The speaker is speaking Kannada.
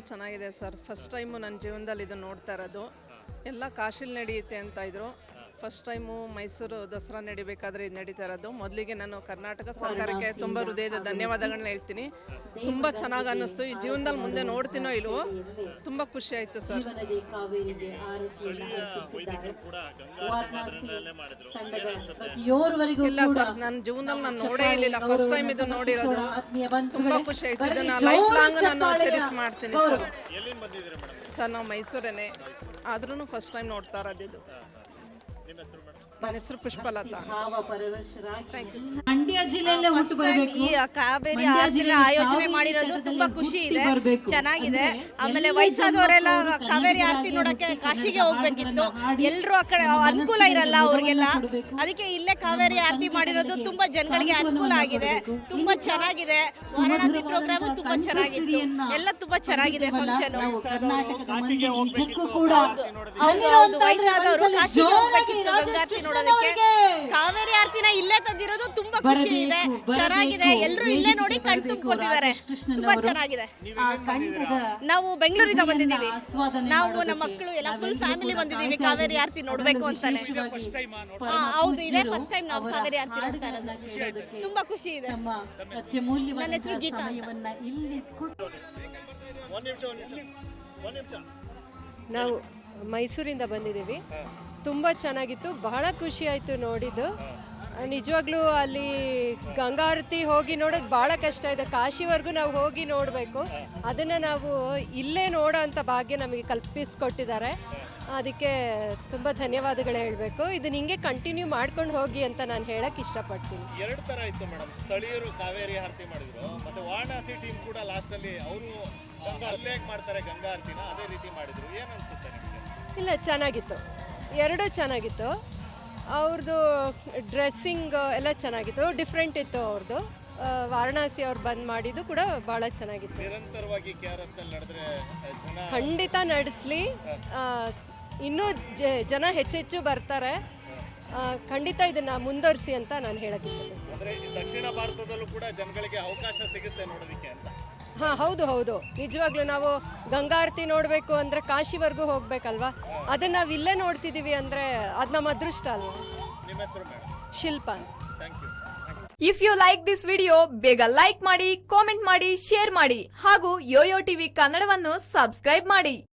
ಚೆನ್ನಾಗಿದೆ ಸರ್. ಫಸ್ಟ್ ಟೈಮು ನನ್ನ ಜೀವನದಲ್ಲಿ ಇದು ನೋಡ್ತಾ ಇರೋದು. ಎಲ್ಲ ಕಾಶಿಲಿ ನಡೆಯುತ್ತೆ ಅಂತ ಇದ್ರು. ಫಸ್ಟ್ ಟೈಮು ಮೈಸೂರು ದಸರಾ ನಡಿಬೇಕಾದ್ರೆ ಇದು ನಡೀತಾ ಇರೋದು. ಮೊದಲಿಗೆ ನಾನು ಕರ್ನಾಟಕ ಸರ್ಕಾರಕ್ಕೆ ತುಂಬ ಹೃದಯದ ಧನ್ಯವಾದಗಳನ್ನ ಹೇಳ್ತೀನಿ. ತುಂಬ ಚೆನ್ನಾಗಿ ಅನ್ನಿಸ್ತು. ಈ ಜೀವನದಲ್ಲಿ ಮುಂದೆ ನೋಡ್ತೀನೋ ಇಲ್ವೋ ತುಂಬ ಖುಷಿ ಆಯ್ತು ಸರ್. ಇಲ್ಲ ಸರ್ ನನ್ನ ಜೀವನದಲ್ಲಿ ನಾನು ನೋಡೇ ಇರಲಿಲ್ಲ. ಫಸ್ಟ್ ಟೈಮ್ ಇದು ನೋಡಿರೋದು. ತುಂಬ ಖುಷಿ ಆಯ್ತು. ಇದನ್ನ ಲೈಫ್ ಲಾಂಗ್ ನಾನು ಆಚರಿಸ್ ಚೆರಿಸ್ ಮಾಡ್ತೀನಿ ಸರ್. ಸರ್ ನಾವು ಮೈಸೂರೇನೆ ಆದ್ರೂ ಫಸ್ಟ್ ಟೈಮ್ ನೋಡ್ತಾ ಇರೋದು ಇದು. ನಿಮ್ಮ ಹೆಸರು ಮೇಡಮ್? ನನ್ನ ಹೆಸರು ಪುಷ್ಪಲತಾ ಮಂಡ್ಯ ಜಿಲ್ಲೆಯಲ್ಲೇ ಹುಟ್ಟು ಬರಬೇಕು. ಈ ಕಾವೇರಿ ಆರತಿ ಆರತಿನ ಆಯೋಜನೆ ಮಾಡಿರೋದು ತುಂಬಾ ಖುಷಿ ಇದೆ. ಚೆನ್ನಾಗಿದೆ. ಆಮೇಲೆ ಎಲ್ಲ ವಯಸ್ಸಾದವರೆಲ್ಲ ಕಾವೇರಿ ಆರತಿ ನೋಡಕ್ಕೆ ಕಾಶಿಗೆ ಹೋಗ್ಬೇಕಿತ್ತು. ಎಲ್ರು ಎಲ್ಲರೂ ಆ ಕಡೆ ಅನುಕೂಲ ಇರಲ್ಲ ಅವ್ರಿಗೆಲ್ಲ. ಅದಕ್ಕೆ ಇಲ್ಲೇ ಕಾವೇರಿ ಆರತಿ ಮಾಡಿರೋದು ತುಂಬಾ ಜನಗಳಿಗೆ ಅನುಕೂಲ ಆಗಿದೆ. ತುಂಬಾ ಚೆನ್ನಾಗಿದೆ. ವಾರಣಾಸಿ ಪ್ರೋಗ್ರಾಮ್ ತುಂಬಾ ಚೆನ್ನಾಗಿತ್ತು. ಎಲ್ಲ ತುಂಬಾ ಚೆನ್ನಾಗಿದೆ ಫಂಕ್ಷನ್ ಮಂದಿ ನಿಜಕ್ಕೂ ಕೂಡ ವಯಸ್ಸಾದವರು ಕಾಶಿಗೆ ಹೋಗ್ಬೇಕಿತ್ತು ಗಂಗಾರತಿ ನೋಡೋದಕ್ಕೆ ಕಾವೇರಿ ಆರ್ತಿನ ಇಲ್ಲೇ ತಂದಿರೋದು ತುಂಬಾ ಖುಷಿ ಇದೆ. ಚೆನ್ನಾಗಿದೆ. ಎಲ್ಲರೂ ಇಲ್ಲೇ ನೋಡಿ ಕಣ್ ತುಂಬ್ಕೊತಿದ್ದಾರೆ ತುಂಬಾ ಚೆನ್ನಾಗಿದೆ. ನಾವು ಬೆಂಗಳೂರಿಂದ ಬಂದಿದ್ದೀವಿ. ನಾವು ನಮ್ಮ ಮಕ್ಕಳು ಎಲ್ಲ ಫುಲ್ ಫ್ಯಾಮಿಲಿ ಬಂದಿದ್ದೀವಿ ಕಾವೇರಿ ಆರತಿ ನೋಡ್ಬೇಕು ಅಂತಾನೆ. ಹೌದು ಇದೇ ಫಸ್ಟ್ ಟೈಮ್ ನಾವು ಕಾವೇರಿ ಆರತಿ ನೋಡ್ತಾ ಇರೋದು. ತುಂಬಾ ಖುಷಿ ಇದೆ. ನನ್ನ ಹೆಸರು ಗೀತಾ ಸಮಯವನ್ನ ಇಲ್ಲಿ ಕೊಟ್ಟು ಒಂದ್ ನಿಮಿಷ ಒಂದ್ ನಿಮಿಷ. ಒಂದ್ ನಿಮಿಷ. ನಾವು ಮೈಸೂರಿಂದ ಬಂದಿದ್ದೀವಿ. ತುಂಬ ಚೆನ್ನಾಗಿತ್ತು. ಬಹಳ ಖುಷಿ ಆಯಿತು ನೋಡಿದ್ದು. ನಿಜವಾಗ್ಲೂ ಅಲ್ಲಿ ಗಂಗಾರತಿ ಹೋಗಿ ನೋಡೋದು ಭಾಳ ಕಷ್ಟ ಇದೆ. ಕಾಶಿವರೆಗೂ ನಾವು ಹೋಗಿ ನೋಡಬೇಕು. ಅದನ್ನು ನಾವು ಇಲ್ಲೇ ನೋಡೋ ಅಂತ ಭಾಗ್ಯ ನಮಗೆ ಕಲ್ಪಿಸ್ಕೊಟ್ಟಿದ್ದಾರೆ. ಅದಕ್ಕೆ ತುಂಬ ಧನ್ಯವಾದಗಳು ಹೇಳಬೇಕು. ಇದನ್ನ ಹಿಂಗೆ ಕಂಟಿನ್ಯೂ ಮಾಡ್ಕೊಂಡು ಹೋಗಿ ಅಂತ ನಾನು ಹೇಳಕ್ಕೆ ಇಷ್ಟಪಡ್ತೀನಿ. ಎರಡು ತರ ಇತ್ತು ಮೇಡಮ್. ಸ್ಥಳೀಯರು ಕಾವೇರಿ ಆರತಿ ಮಾಡಿದ್ರು ಮತ್ತೆ ವಾರಣಾಸಿ ಟೀಮ್ ಕೂಡ ಲಾಸ್ಟ್ ಅಲ್ಲಿ ಅವರು ಅಲ್ಲೇ ಮಾಡ್ತಾರೆ ಗಂಗಾ ಆರತಿನ ಅದೇ ರೀತಿ ಮಾಡಿದ್ರು. ಏನ್ ಅನ್ಸುತ್ತೆ ನಿಮಗೆ? ಇಲ್ಲ ಚೆನ್ನಾಗಿತ್ತು. ಎರಡೂ ಚೆನ್ನಾಗಿತ್ತು. ಅವ್ರದ್ದು ಡ್ರೆಸ್ಸಿಂಗ್ ಎಲ್ಲ ಚೆನ್ನಾಗಿತ್ತು. ಡಿಫ್ರೆಂಟ್ ಇತ್ತು ಅವ್ರದ್ದು ವಾರಣಾಸಿ ಅವ್ರು ಬಂದ್ ಮಾಡಿದ್ದು ಕೂಡ ಬಹಳ ಚೆನ್ನಾಗಿತ್ತು. ನಿರಂತರವಾಗಿ ಖಂಡಿತ ನಡೆಸ್ಲಿ. ಇನ್ನೂ ಜನ ಹೆಚ್ಚೆಚ್ಚು ಬರ್ತಾರೆ. ಖಂಡಿತ ಇದನ್ನ ಮುಂದುವರಿಸಿ ಅಂತ ನಾನು ಹೇಳಕ್ ಇಷ್ಟಪಡ್ತೀನಿ. ದಕ್ಷಿಣ ಭಾರತದಲ್ಲೂ ಕೂಡ ಜನಗಳಿಗೆ ಅವಕಾಶ ಸಿಗುತ್ತೆ ನೋಡೋದಕ್ಕೆ ಅಂತ. ಹಾಂ ಹೌದು ಹೌದು. ನಿಜವಾಗ್ಲೂ ನಾವು ಗಂಗಾರತಿ ನೋಡಬೇಕು ಅಂದ್ರೆ ಕಾಶಿವರೆಗೂ ಹೋಗ್ಬೇಕಲ್ವಾ? ಅದನ್ನ ನಾವು ಇಲ್ಲೇ ನೋಡ್ತಿದ್ದೀವಿ ಅಂದ್ರೆ ಅದು ನಮ್ಮ ಅದೃಷ್ಟ ಅಲ್ವಾ? ನಿಮ್ಮ ಹೆಸರು madam? Shilpa thank you if you like this video ಬೇಗ ಲೈಕ್ ಮಾಡಿ ಕಾಮೆಂಟ್ ಮಾಡಿ ಶೇರ್ ಮಾಡಿ ಹಾಗೂ ಯೋಯೋ ಟಿವಿ ಕನ್ನಡವನ್ನು ಸಬ್ಸ್ಕ್ರೈಬ್ ಮಾಡಿ.